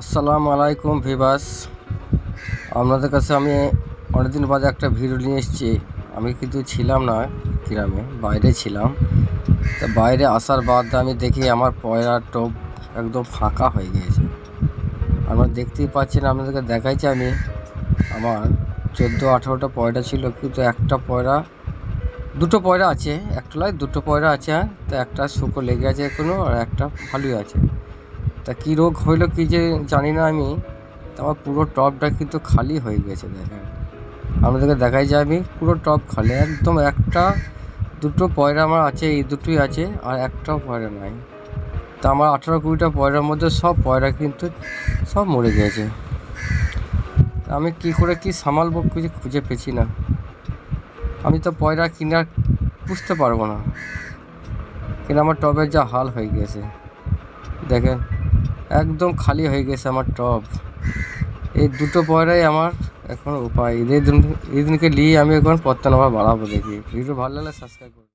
আসসালামু আলাইকুম ভিবাস আপনাদের কাছে আমি অনেকদিন বাদে একটা ভিডিও নিয়ে এসেছি। আমি কিন্তু ছিলাম না গ্রামে, বাইরে ছিলাম। তা বাইরে আসার বাদ আমি দেখি আমার পয়রার টোপ একদম ফাঁকা হয়ে গিয়েছে। আপনারা দেখতেই পাচ্ছেন আপনাদেরকে দেখাইছি আমি। আমার চোদ্দ আঠেরোটা পয়রা ছিল, কিন্তু একটা পয়রা, দুটো পয়রা আছে একটা নয় দুটো পয়রা আছে হ্যাঁ? তো একটা শুকো লেগে আছে এখনও আর একটা ভালোই আছে। তা কী রোগ হইল কি যে জানি না আমি। তা আমার পুরো টবটা কিন্তু খালি হয়ে গেছে দেখেন। আপনাদেরকে দেখাই যায় আমি পুরো টব খালি, একদম একটা, দুটো পয়রা আমার আছে, এই দুটোই আছে, আর একটাও পয়রা নাই। তা আমার আঠেরো কুড়িটা পয়রার মধ্যে সব পয়রা কিন্তু সব মরে তা আমি কী করে কি সামালবো কিছু খুঁজে পেছি না। আমি তো পয়রা কিনা বুঝতে পারব না। কিন্তু আমার টবের যা হাল হয়ে গেছে। দেখেন একদম খালি হয়ে গেছে আমার টপ। এই দুটো পয়রাই আমার এখন উপায়। ঈদের দিন ঈদ দিনকে নিয়ে আমি এখন পত্তা নামা বাড়াবো দেখি। ভিডিও ভালো লাগলে সাবস্ক্রাইব